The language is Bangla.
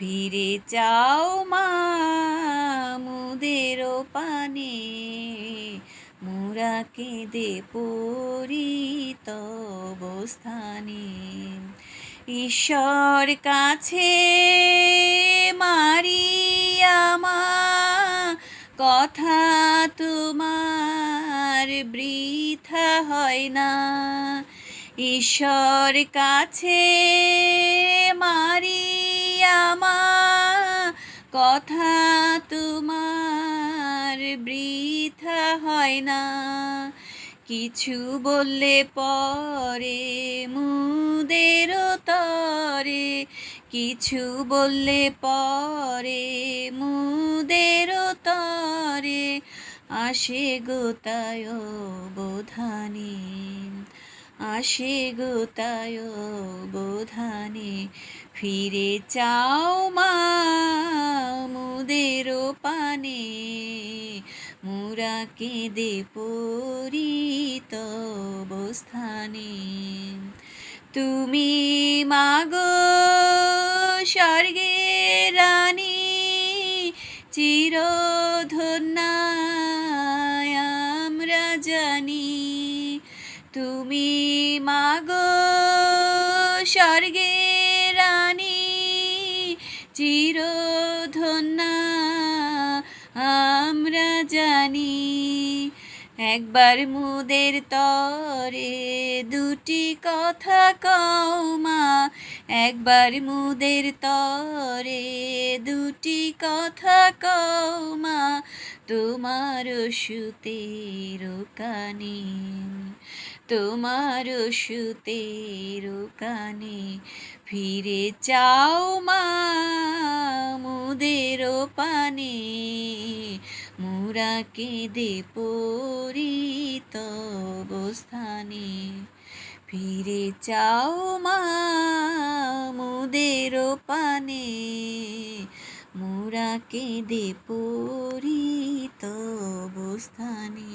ফিরে চাও মা মুদের পানে। মোরা কেঁদে পড়ি তবস্থানে ঈশ্বর কাছে মারিয়ামা কথা তোমার বৃথা হয় না। ঈশ্বর কাছে মারিয়ামা, কথা তোমার বৃথা হয় না। কিছু বললে পরে মুদের তরে, কিছু বললে পরে মুদের তরে, আসে গোতায় বোধানে আসে গোতায় বোধানে ফিরে চাও মা মুদের পানে। মুরা কেঁদে পরিত অবস্থানে। তুমি মাগো স্বর্গে রানী চিরধন্যায় আমরা জানি তুমি মাগো স্বর্গে রানী, চিরধন্যা আমরা জানি। একবার মুদের তরে দুটি কথা কও মা, একবার মুদের তরে দুটি কথা কও মা তোমার সুতের কানে তোমার সুতের কানে ফিরে চাও মা মুদের পানে মুরা কেঁদে পরিত অবস্থানে। ফিরে চাও মা মুদের পানে মুরা কেঁদে পরিত অবস্থানে